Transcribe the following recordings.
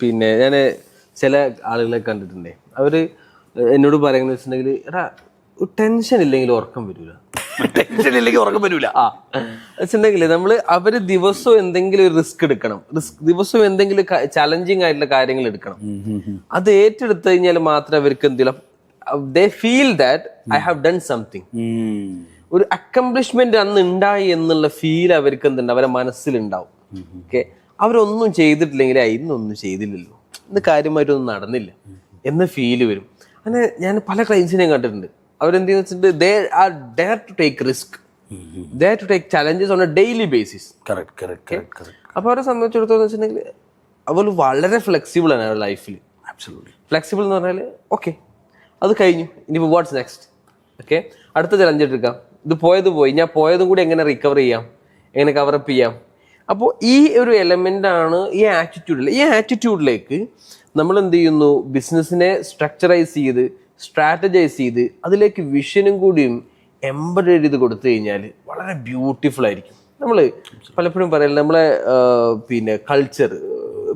പിന്നെ ഞാൻ ചില ആളുകളെ കണ്ടിട്ടുണ്ടേ. അവർ എന്നോട് പറയുന്നത് വെച്ചിട്ടുണ്ടെങ്കിൽ എടാ ടെൻഷൻ ഇല്ലെങ്കിൽ ഉറക്കം വരില്ല ടെൻഷൻ ഇല്ലെങ്കിൽ ഉറക്കം വരില്ല ആ. വെച്ചിട്ടുണ്ടെങ്കിൽ നമ്മൾ അവർ ദിവസവും എന്തെങ്കിലും ഒരു റിസ്ക് എടുക്കണം. റിസ്ക് ദിവസവും എന്തെങ്കിലും ചലഞ്ചിങ് ആയിട്ടുള്ള കാര്യങ്ങൾ എടുക്കണം. അത് ഏറ്റെടുത്തു കഴിഞ്ഞാൽ മാത്രം അവർക്ക് എന്തെങ്കിലും they feel that I have done something ഒരു അക്കംപ്ലിഷ്മെന്റ് അന്ന് ഉണ്ടായി എന്നുള്ള ഫീൽ അവർക്ക് എന്തുണ്ട് അവരുടെ മനസ്സിലുണ്ടാവും. ഓക്കെ അവരൊന്നും ചെയ്തിട്ടില്ലെങ്കിൽ അതിന്നൊന്നും ഇന്നൊന്നും ചെയ്തില്ലല്ലോ. ഇന്ന് കാര്യമായിട്ടൊന്നും നടന്നില്ല. എന്ന ഫീൽ വരും. അങ്ങനെ ഞാൻ പല ക്ലൈൻസിനെയും കണ്ടിട്ടുണ്ട്. അവരെന്തെന്ന് വെച്ചിട്ട് they are dare to take risk they to take challenges on a daily basis അപ്പോൾ അവരെ സംബന്ധിച്ചിടത്തോളം വെച്ചിട്ടുണ്ടെങ്കിൽ അവർ വളരെ ഫ്ലെക്സിബിൾ ആണ് അവരുടെ ലൈഫിൽ ഫ്ലെക്സിബിൾ എന്ന് പറഞ്ഞാൽ ഓക്കെ അത് കഴിഞ്ഞു. ഇനിയിപ്പോൾ വാട്ട്സ് നെക്സ്റ്റ് ഓക്കെ അടുത്ത ചലഞ്ച് എടുക്കാം. ഇത് പോയത് പോയി. ഞാൻ പോയതും കൂടി എങ്ങനെ റിക്കവർ ചെയ്യാം? എങ്ങനെ കവറപ്പ് ചെയ്യാം? അപ്പോൾ ഈ ഒരു എലമെന്റ് ആണ് ഈ ആറ്റിറ്റ്യൂഡിൽ ഈ ആറ്റിറ്റ്യൂഡിലേക്ക് നമ്മൾ എന്ത് ചെയ്യുന്നു? ബിസിനസ്സിനെ സ്ട്രക്ചറൈസ് ചെയ്ത് സ്ട്രാറ്റജൈസ് ചെയ്ത് അതിലേക്ക് വിഷനും കൂടിയും എംബഡ് ചെയ്ത് കൊടുത്തു കഴിഞ്ഞാൽ വളരെ ബ്യൂട്ടിഫുൾ ആയിരിക്കും. നമ്മൾ പലപ്പോഴും പറയുന്നത് നമ്മളെ പിന്നെ കൾച്ചർ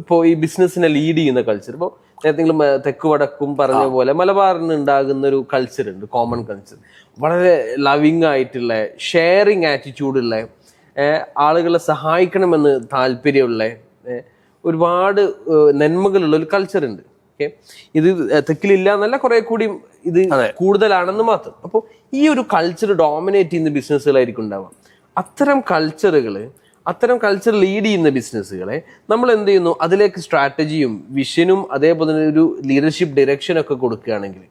ഇപ്പോൾ ഈ ബിസിനസ്സിനെ ലീഡ് ചെയ്യുന്ന കൾച്ചർ ഇപ്പോൾ നേരത്തെ തെക്ക് വടക്കും പറഞ്ഞ പോലെ മലബാറിന് ഉണ്ടാകുന്ന ഒരു കൾച്ചർ ഉണ്ട് കോമൺ കൾച്ചർ വളരെ ലവിങ് ആയിട്ടുള്ള ഷെയറിങ് ആറ്റിറ്റ്യൂഡുള്ള ആളുകളെ സഹായിക്കണമെന്ന് താല്പര്യമുള്ള ഒരുപാട് നന്മകളുള്ള ഒരു കൾച്ചർ ഉണ്ട്. ഓക്കെ? ഇത് തെക്കിലില്ല എന്നല്ല കുറെ കൂടി ഇത് കൂടുതലാണെന്ന് മാത്രം. അപ്പോൾ ഈ ഒരു കൾച്ചർ ഡോമിനേറ്റ് ചെയ്യുന്ന ബിസിനസ്സുകളായിരിക്കും ഉണ്ടാവുക. അത്തരം കൾച്ചറുകൾ അത്തരം കൾച്ചർ ലീഡ് ചെയ്യുന്ന ബിസിനസ്സുകളെ നമ്മൾ എന്ത് ചെയ്യുന്നു? അതിലേക്ക് സ്ട്രാറ്റജിയും വിഷനും അതേപോലെ തന്നെ ഒരു ലീഡർഷിപ്പ് ഡയറക്ഷൻ ഒക്കെ കൊടുക്കുകയാണെങ്കിൽ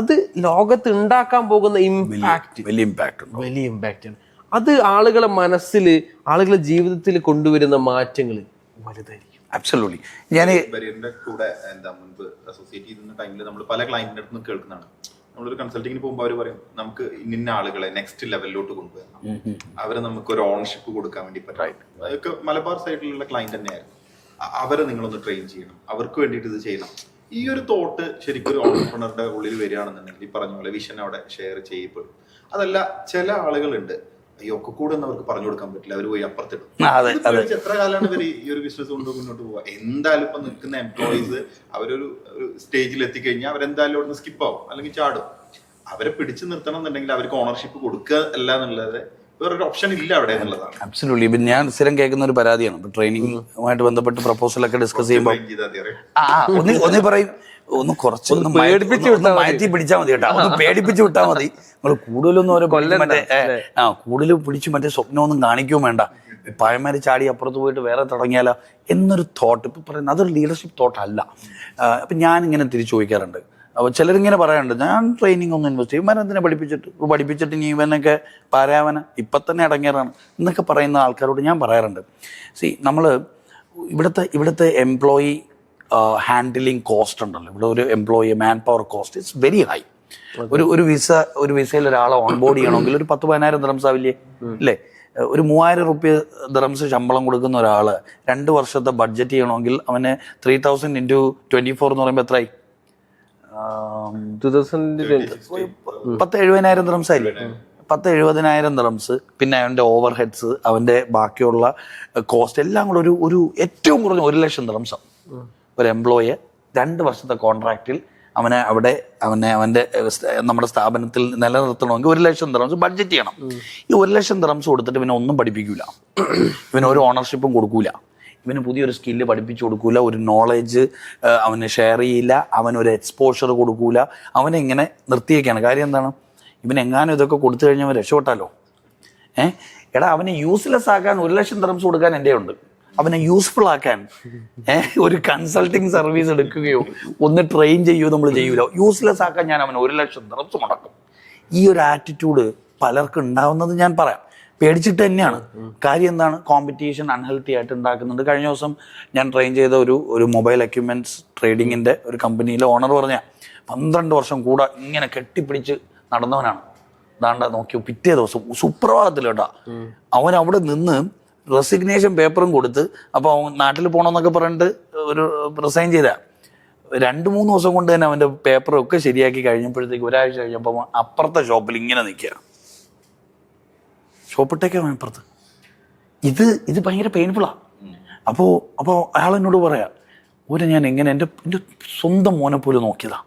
അത് ലോകത്ത് ഉണ്ടാക്കാൻ പോകുന്ന ഇമ്പാക്ട് വലിയ ഇമ്പാക്ട് വലിയ ഇമ്പാക്റ്റ് ആണ്. അത് ആളുകളെ മനസ്സിൽ ആളുകളെ ജീവിതത്തിൽ കൊണ്ടുവരുന്ന മാറ്റങ്ങൾ വലുതായിരിക്കും. ആബ്സലൂട്ട്ലി ഞാൻ കൂടെ എന്താ മുൻപ് അസോസിയേറ്റ് ചെയ്യുന്ന ടൈമിൽ നമ്മൾ പല ക്ലയന്റിന്റെ അടുത്ത് നിന്ന് കേൾക്കുന്നതാണ്. നമ്മളൊരു കൺസൾട്ടിങ്ങിന് പോകുമ്പോൾ അവർ പറയും നമുക്ക് ഇന്ന ആളുകളെ നെക്സ്റ്റ് ലെവലിലോട്ട് കൊണ്ടുവരണം. അവരെ നമുക്ക് ഒരു ഓണർഷിപ്പ് കൊടുക്കാൻ വേണ്ടി പറ്റും. അതൊക്കെ മലബാർ സൈഡിലുള്ള ക്ലയന്റ് തന്നെയായിരുന്നു. അവരെ നിങ്ങളൊന്ന് ട്രെയിൻ ചെയ്യണം. അവർക്ക് വേണ്ടിയിട്ട് ഇത് ചെയ്യണം. ഈ ഒരു തോട്ട് ശരിക്കും ഒരു ഓണ്ടർപ്രണറുടെ ഉള്ളിൽ വരികയാണെന്നുണ്ടെങ്കിൽ ഈ പറഞ്ഞ പോലെ വിഷൻ അവിടെ ഷെയർ ചെയ്യപ്പെടും. അതല്ല ചില ആളുകളുണ്ട് അയ്യോ ഒക്കെ കൂടെ അവർക്ക് പറഞ്ഞു കൊടുക്കാൻ പറ്റില്ല. അവർ പോയി അപ്പുറത്തിടും. എത്ര കാലമാണ് ഇവർ ഈ ഒരു ബിസിനസ് കൊണ്ട് മുന്നോട്ട് പോവുക? എന്തായാലും ഇപ്പൊ നിൽക്കുന്ന എംപ്ലോയീസ് അവരൊരു ഒരു സ്റ്റേജിൽ എത്തിക്കഴിഞ്ഞാൽ അവരെന്തായാലും അവിടുന്ന് സ്കിപ്പ് ആവും അല്ലെങ്കിൽ ചാടും. അവരെ പിടിച്ചു നിർത്തണം എന്നുണ്ടെങ്കിൽ അവർക്ക് ഓണർഷിപ്പ് കൊടുക്കുക അല്ല എന്നുള്ളത് വേറൊരു ഓപ്ഷൻ ഇല്ല അവിടെ എന്നുള്ളതാണ്. ആബ്സലൂട്ട്ലി ഇപ്പം ഞാൻ സ്ഥിരം കേൾക്കുന്ന ഒരു പരാതിയാണ്. ഇപ്പം ട്രെയിനിങ്ങുമായിട്ട് ബന്ധപ്പെട്ട് പ്രപ്പോസലൊക്കെ ഡിസ്കസ് ചെയ്യുമ്പോൾ ആ, ഒന്ന് ഒന്ന് പറയും. ഒന്ന് കുറച്ച് ഒന്ന് പേടിപ്പിച്ച് മാറ്റി പിടിച്ചാൽ മതി. കേട്ടോ. ഒന്ന് പേടിപ്പിച്ച് വിട്ടാൽ മതി. നിങ്ങൾ കൂടുതലൊന്നും ഓരോ മറ്റേ ആ കൂടുതൽ പിടിച്ച് മറ്റേ സ്വപ്നമൊന്നും കാണിക്കുകയും വേണ്ട. പഴമാര് ചാടി അപ്പുറത്ത് പോയിട്ട് വേറെ തുടങ്ങിയാലോ എന്നൊരു തോട്ട് ഇപ്പൊ പറയുന്നത് അതൊരു ലീഡർഷിപ്പ് തോട്ട് അല്ല. അപ്പൊ ഞാൻ ഇങ്ങനെ തിരിച്ചു ചോദിക്കാറുണ്ട്. അപ്പോൾ ചിലരിങ്ങനെ പറയാറുണ്ട് ഞാൻ ട്രെയിനിങ് ഒന്നും ഇൻവെസ്റ്റ് ചെയ്യും. എന്തിനാ പഠിപ്പിച്ചിട്ട്? പഠിപ്പിച്ചിട്ട് നീ ഇവനൊക്കെ പാരാവന? ഇപ്പൊ തന്നെ അടങ്ങിയറാണ് എന്നൊക്കെ പറയുന്ന ആൾക്കാരോട് ഞാൻ പറയാറുണ്ട്. സി നമ്മൾ ഇവിടുത്തെ ഇവിടുത്തെ എംപ്ലോയി ഹാൻഡിലിംഗ് കോസ്റ്റ് ഉണ്ടല്ലോ. ഇവിടെ ഒരു employee manpower cost it's very high ഒരു ഒരു വിസ ഒരു വിസയിൽ ഒരാളെ ഓൺബോർഡ് ചെയ്യണമെങ്കിൽ ഒരു പത്ത് പതിനായിരം ദിറംസ് ആവില്ലേ അല്ലേ? ഒരു മൂവായിരം റുപ്യ ദിറംസ് ശമ്പളം കൊടുക്കുന്ന ഒരാൾ രണ്ട് വർഷത്തെ ബഡ്ജറ്റ് ചെയ്യണമെങ്കിൽ അവന് three thousand into twenty four എന്ന് പറയുമ്പോൾ എത്രയായി പത്ത് എഴുപതിനായിരം ദിറംസ് ആയില്ലേ പത്ത് എഴുപതിനായിരം ദിറംസ് പിന്നെ അവന്റെ ഓവർ ഹെഡ്സ് അവന്റെ ബാക്കിയുള്ള കോസ്റ്റ് എല്ലാം കൂടെ ഒരു ഒരു ഏറ്റവും കുറഞ്ഞ ഒരു ലക്ഷം ദിറംസാണ് ഒരു എംപ്ലോയെ രണ്ട് വർഷത്തെ കോൺട്രാക്റ്റിൽ അവനെ അവിടെ അവനെ അവന്റെ നമ്മുടെ സ്ഥാപനത്തിൽ നിലനിർത്തണമെങ്കിൽ ഒരു ലക്ഷം ദിറംസ് ബഡ്ജറ്റ് ചെയ്യണം. ഈ ഒരു ലക്ഷം ദിറംസ് കൊടുത്തിട്ട് ഇവനെ ഒന്നും പഠിപ്പിക്കൂല. ഇവന് ഒരു ഓണർഷിപ്പും കൊടുക്കൂല. ഇവന് പുതിയൊരു സ്കില്ല് പഠിപ്പിച്ചു കൊടുക്കൂല ഒരു നോളേജ് അവന് ഷെയർ ചെയ്യില്ല അവനൊരു എക്സ്പോഷർ കൊടുക്കൂല അവനെ ഇങ്ങനെ നിർത്തിയേക്കാണ്. കാര്യം എന്താണ്? ഇവൻ എങ്ങാനും ഇതൊക്കെ കൊടുത്തു കഴിഞ്ഞാൽ അവൻ രക്ഷപ്പെട്ടാലോ? ഏഹ് എടാ അവനെ യൂസ്ലെസ് ആക്കാൻ ഒരു ലക്ഷം ദിറംസ് കൊടുക്കാൻ എന്റെ ഉണ്ട് അവനെ യൂസ്ഫുൾ ആക്കാൻ ഒരു കൺസൾട്ടിങ് സർവീസ് എടുക്കുകയോ ഒന്ന് ട്രെയിൻ ചെയ്യുകയോ നമ്മൾ ചെയ്യൂല. യൂസ്ലെസ് ആക്കാൻ ഞാൻ അവന് ഒരു ലക്ഷം നിറച്ചു മുടക്കും. ഈ ഒരു ആറ്റിറ്റ്യൂഡ് പലർക്കും ഉണ്ടാവുന്നത് ഞാൻ പറയാം. പേടിച്ചിട്ട് തന്നെയാണ്. കാര്യം എന്താണ്? കോമ്പറ്റീഷൻ അൺഹെൽത്തി ആയിട്ട് ഉണ്ടാക്കുന്നുണ്ട്. കഴിഞ്ഞ ദിവസം ഞാൻ ട്രെയിൻ ചെയ്ത ഒരു ഒരു മൊബൈൽ എക്യുപ്മെന്റ്സ് ട്രേഡിങ്ങിന്റെ ഒരു കമ്പനിയിലെ ഓണർ പറഞ്ഞ പന്ത്രണ്ട് വർഷം കൂടെ ഇങ്ങനെ കെട്ടിപ്പിടിച്ച് നടന്നവനാണ്. ദാണ്ട നോക്കിയോ പിറ്റേ ദിവസം സുപ്രഭാതത്തിൽ കേട്ടാ. അവൻ അവിടെ നിന്ന് റെസിഗ്നേഷൻ പേപ്പറും കൊടുത്ത് അപ്പോൾ അവൻ നാട്ടിൽ പോകണമെന്നൊക്കെ പറഞ്ഞിട്ട് ഒരു റിസൈൻ ചെയ്ത. രണ്ട് മൂന്ന് ദിവസം കൊണ്ട് തന്നെ അവന്റെ പേപ്പറൊക്കെ ശരിയാക്കി കഴിഞ്ഞപ്പോഴത്തേക്ക് ഒരാഴ്ച കഴിഞ്ഞപ്പോൾ അപ്പുറത്തെ ഷോപ്പിൽ ഇങ്ങനെ നിൽക്കുക ഷോപ്പിട്ടേക്കാ അപ്പുറത്ത്. ഇത് ഇത് ഭയങ്കര പെയിൻഫുള്ളാ അപ്പോൾ അപ്പോൾ അയാൾ എന്നോട് പറയാ ഒരു ഞാൻ എങ്ങനെ എന്റെ എന്റെ സ്വന്തം മോനെ പോലും നോക്കിയതാ.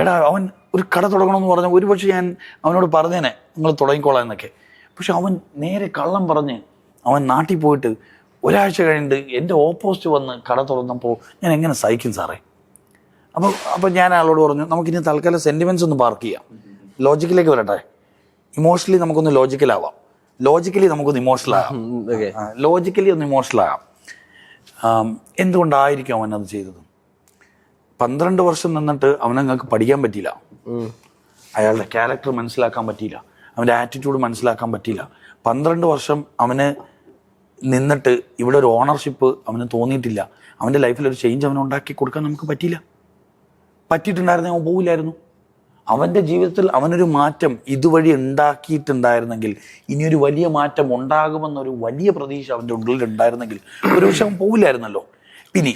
എടാ അവൻ ഒരു കട തുടങ്ങണമെന്ന് പറഞ്ഞ ഒരുപക്ഷെ ഞാൻ അവനോട് പറഞ്ഞേനെ നിങ്ങൾ തുടങ്ങിക്കോളാം എന്നൊക്കെ. പക്ഷെ അവൻ നേരെ കള്ളം പറഞ്ഞ് അവൻ നാട്ടിൽ പോയിട്ട് ഒരാഴ്ച കഴിഞ്ഞിട്ട് എന്റെ ഓപ്പോസിറ്റ് വന്ന് കട തുറന്നപ്പോൾ ഞാൻ എങ്ങനെ സഹിക്കും സാറേ? അപ്പോൾ അപ്പോൾ ഞാൻ ആളോട് പറഞ്ഞു നമുക്കിനി തൽക്കാലം സെന്റിമെന്റ്സ് ഒന്ന് പാർക്ക് ചെയ്യാം. ലോജിക്കിലേക്ക് വരട്ടെ. ഇമോഷണലി നമുക്കൊന്ന് ലോജിക്കലാവാം ലോജിക്കലി നമുക്കൊന്ന് ഇമോഷണൽ ആകാം ലോജിക്കലി ഒന്ന് ഇമോഷണൽ ആകാം എന്തുകൊണ്ടായിരിക്കും അവൻ അത് ചെയ്തത്? പന്ത്രണ്ട് വർഷം നിന്നിട്ട് അവനങ്ങൾക്ക് പഠിക്കാൻ പറ്റിയില്ല. അയാളുടെ ക്യാരക്ടർ മനസ്സിലാക്കാൻ പറ്റിയില്ല. അവന്റെ ആറ്റിറ്റ്യൂഡ് മനസ്സിലാക്കാൻ പറ്റിയില്ല. പന്ത്രണ്ട് വർഷം അവന് നിന്നിട്ട് ഇവിടെ ഒരു ഓണർഷിപ്പ് അവന് തോന്നിയിട്ടില്ല. അവന്റെ ലൈഫിൽ ഒരു ചേഞ്ച് അവന് ഉണ്ടാക്കി കൊടുക്കാൻ നമുക്ക് പറ്റിയില്ല. പറ്റിയിട്ടുണ്ടായിരുന്നെ അവൻ പോവില്ലായിരുന്നു. അവന്റെ ജീവിതത്തിൽ അവനൊരു മാറ്റം ഇതുവഴി ഉണ്ടാക്കിയിട്ടുണ്ടായിരുന്നെങ്കിൽ ഇനിയൊരു വലിയ മാറ്റം ഉണ്ടാകുമെന്നൊരു വലിയ പ്രതീക്ഷ അവന്റെ ഉള്ളിൽ ഉണ്ടായിരുന്നെങ്കിൽ ഒരു പക്ഷെ അവൻ പോവില്ലായിരുന്നല്ലോ. ഇനി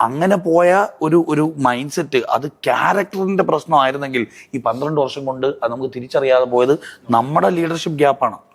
അങ്ങനെ പോയ ഒരു ഒരു മൈൻഡ് സെറ്റ് അത് ക്യാരക്ടറിന്റെ പ്രശ്നമായിരുന്നെങ്കിൽ ഈ പന്ത്രണ്ട് വർഷം കൊണ്ട് അത് നമുക്ക് തിരിച്ചറിയാതെ പോയത് നമ്മുടെ ലീഡർഷിപ്പ് ഗ്യാപ്പാണ്